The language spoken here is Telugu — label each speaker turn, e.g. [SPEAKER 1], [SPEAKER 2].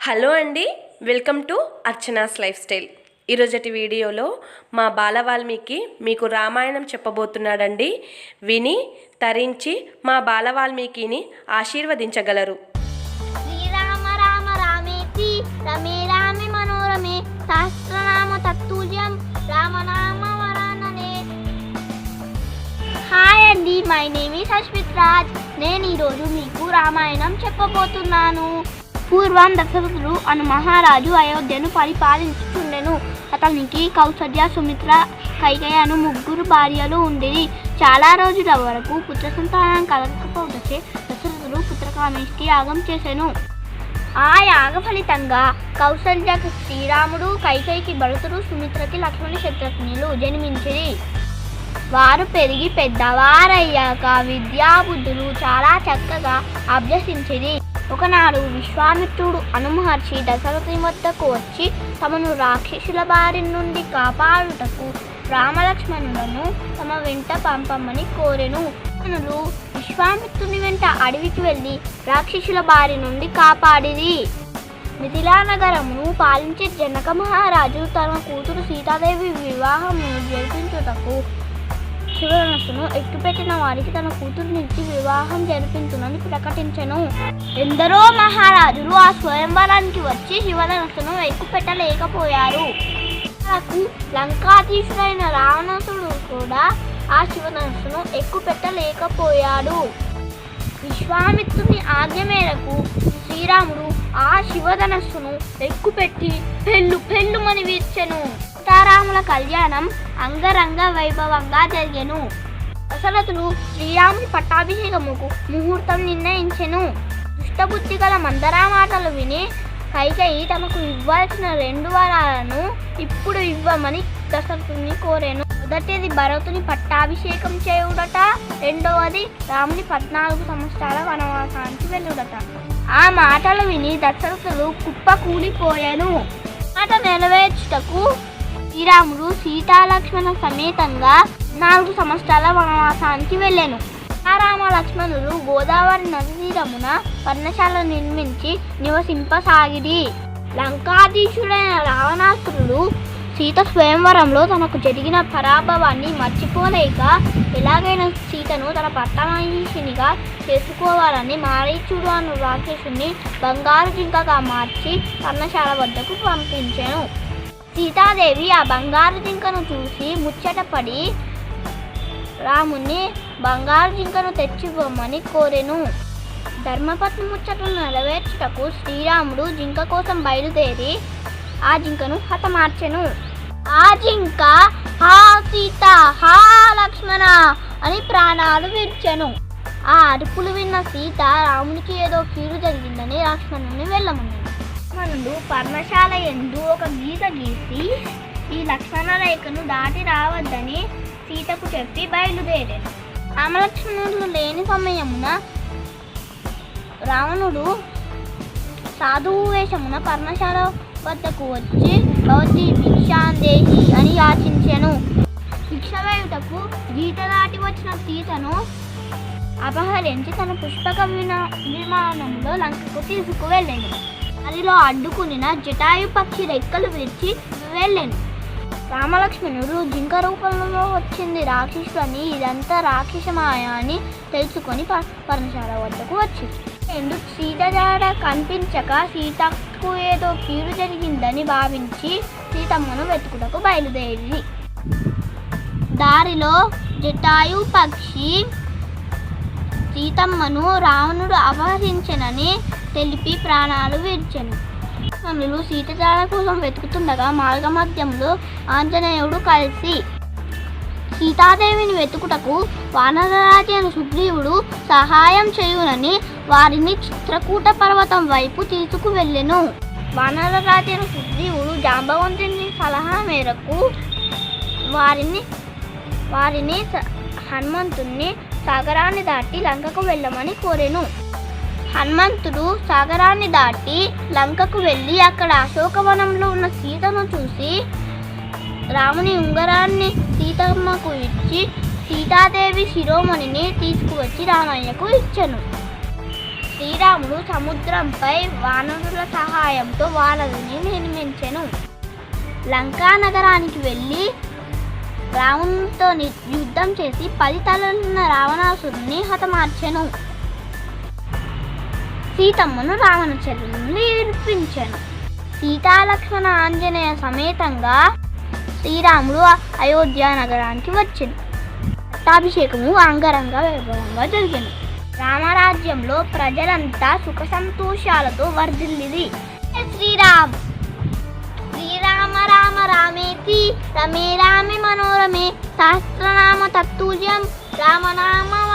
[SPEAKER 1] హలో అండి welcome to Archana's lifestyle ఈరోజటి వీడియోలో మా బాల వాల్మీకి మీకు రామాయణం చెప్పబోతున్నాడండి. విని తరించి మా బాల వాల్మీకిని ఆశీర్వదించగలరు.
[SPEAKER 2] శ్రీరామ రామ రామేతి రమే రామే మనోరమే సహస్రనామ తత్తుల్యం రామనామ వరాననే. హాయ్ అండి my name is Ashwith Raj నేను ఈరోజు మీకు రామాయణం చెప్పబోతున్నాను. పూర్వం దశరథుడు అను మహారాజు అయోధ్యను పరిపాలించుచుండెను. అతనికి కౌసల్య సుమిత్ర కైకయ్య అను ముగ్గురు భార్యలు ఉండేది. చాలా రోజుల వరకు పుత్ర సంతానం కలగకపోతే దశరథుడు పుత్రకామేష్టి యాగం చేశాను ఆ యాగ ఫలితంగా కౌసల్యకు శ్రీరాముడు కైకేయికి భరతుడు సుమిత్రకి లక్ష్మణి శత్రుఘ్నులు జన్మించిరి. వారు పెరిగి పెద్దవారయ్యాక విద్యాబుద్ధులు చాలా చక్కగా అభ్యసించిరి. ఒకనాడు విశ్వామిత్రుడు అనుమహర్షి దశరథి వద్దకు వచ్చి తమను రాక్షసుల బారి నుండి కాపాడుటకు రామలక్ష్మణులను తమ వెంట పంపమని కోరెను. లక్ష్మణులు విశ్వామిత్రుని వెంట అడవికి వెళ్ళి రాక్షసుల బారి నుండి కాపాడిది మిథిలానగరమును పాలించే జనక మహారాజు తన కూతురు సీతాదేవి వివాహమును జరిపించుటకు శివధనస్సును ఎక్కుపెట్టిన వారికి తన కూతురునిచ్చి వివాహం జరిపించునని ప్రకటించెను. ఎందరో మహారాజులు ఆ స్వయంవరానికి వచ్చి శివధనస్సును ఎక్కుపెట్టలేకపోయారు నాకు లంకాధీశుడైన రావణసుడు కూడా ఆ శివధనస్సును ఎక్కుపెట్టలేకపోయాడు విశ్వామిత్రుని ఆజ్ఞ మేరకు శ్రీరాముడు ఆ శివధనస్సును ఎక్కుపెట్టి పెళ్ళు పెళ్ళుమని వీర్చెను. సీతారాముల కళ్యాణం అంగరంగ వైభవంగా జరిగెను. దశరథుడు శ్రీరాముని పట్టాభిషేకముకు ముహూర్తం నిర్ణయించెను. దుష్టబుద్ధి గల మందరా మాటలు విని కైకేయి తమకు ఇవ్వాల్సిన రెండు వరాలను ఇప్పుడు ఇవ్వమని దశరథుని కోరాను. మొదటిది భరతుని పట్టాభిషేకం చేయుడట రెండవది రాముని పద్నాలుగు సంవత్సరాల వనవాసానికి వెళ్ళుడట. ఆ మాటలు విని దశరథుడు కుప్ప కూలిపోయాను మాట నెరవేర్చుటకు శ్రీరాముడు సీతాలక్ష్మణ సమేతంగా నాలుగు సంవత్సరాల వనవాసానికి వెళ్ళాను. సీతారామ లక్ష్మణులు గోదావరి నది తీరమున పర్ణశాల నిర్మించి నివసింపసాగిరి. లంకాధీశుడైన రావణాసురుడు సీత స్వయంవరంలో తనకు జరిగిన పరాభవాన్ని మర్చిపోలేక ఎలాగైనా సీతను తన పట్టమహిషినిగా చేసుకోవాలని మారీచుడు అను రాక్షసుని బంగారు జింకగా మార్చి పర్ణశాల వద్దకు పంపించాను. సీతాదేవి ఆ బంగారు జింకను చూసి ముచ్చటపడి రాముని బంగారు జింకను తెచ్చివ్వమని కోరెను. ధర్మపత్ని ముచ్చటను నెరవేర్చుటకు శ్రీరాముడు జింక కోసం బయలుదేరి ఆ జింకను హతమార్చెను. ఆ జింక హా సీత హా లక్ష్మణ అని ప్రాణాలు విడిచెను. ఆ అరుపులు విన్న సీత రామునికి ఏదో కీడు జరిగిందని లక్ష్మణుని వెళ్ళమన్నాడు లక్ష్మణుడు పర్ణశాల ఎందు ఒక గీత గీసి ఈ లక్ష్మణ రేఖను దాటి రావద్దని సీతకు చెప్పి బయలుదేరాడు రామలక్ష్మణులు లేని సమయమున రావణుడు సాధువు వేషమున పర్ణశాల వద్దకు వచ్చి భవతి భిక్షాందేహి అని యాచించెను. భిక్ష వేయుటకు గీత దాటి వచ్చిన సీతను అపహరించి తన పుష్పక వినా విమానంలో లంకకు తీసుకువెళ్ళాడు అదిలో అడ్డుకునిన జటాయు పక్షి రెక్కలు విరిచి వెళ్ళాను. రామలక్ష్మణుడు జింక రూపంలో వచ్చింది. రాక్షసుని ఇదంతా రాక్షసమాయ అని తెలుసుకొని పర్ణశాల వద్దకు వచ్చింది. ఎందుకు సీతజాడ కనిపించక సీతకు ఏదో కీడు జరిగిందని భావించి సీతమ్మను వెతుకుటకు బయలుదేరి దారిలో జటాయు పక్షి సీతమ్మను రావణుడు అపహరించనని తెలిపి ప్రాణాలు విడిచెను. లక్ష్మణులు సీతజాడ కోసం వెతుకుతుండగా మార్గ మధ్యంలో ఆంజనేయుడు కలిసి సీతాదేవిని వెతుకుటకు వానరరాజైన సుగ్రీవుడు సహాయం చేయునని వారిని చిత్రకూట పర్వతం వైపు తీసుకువెళ్ళెను. వానరరాజు అయిన సుగ్రీవుడు జాంబవంతుని సలహా మేరకు వారిని వారిని హనుమంతుణ్ణి సాగరాన్ని దాటి లంకకు వెళ్ళమని కోరెను. హనుమంతుడు సాగరాన్ని దాటి లంకకు వెళ్ళి అక్కడ అశోకవనంలో ఉన్న సీతను చూసి రాముని ఉంగరాన్ని సీతమ్మకు ఇచ్చి సీతాదేవి శిరోమణిని తీసుకువచ్చి రామయ్యకు ఇచ్చను. శ్రీరాముడు సముద్రంపై వానరుల సహాయంతో వానరుని నిర్మించెను. లంకా నగరానికి వెళ్ళి రావణునితో ని- యుద్ధం చేసి పది తలలున్న రావణాసురుని హతమార్చెను. సీతమ్మను రావణ నుండి విడిపించాను సీతాలక్ష్మణ ఆంజనేయ సమేతంగా శ్రీరాముడు అయోధ్య నగరానికి వచ్చింది పట్టాభిషేకము అంగరంగ వైభవంగా జరిగింది. రామరాజ్యంలో ప్రజలంతా సుఖ సంతోషాలతో వర్ధిల్లిది. శ్రీరామ్! శ్రీరామ రామ రామేతి రమే రామే మనోరమే సహస్రనామ తత్తుల్యం రామనామం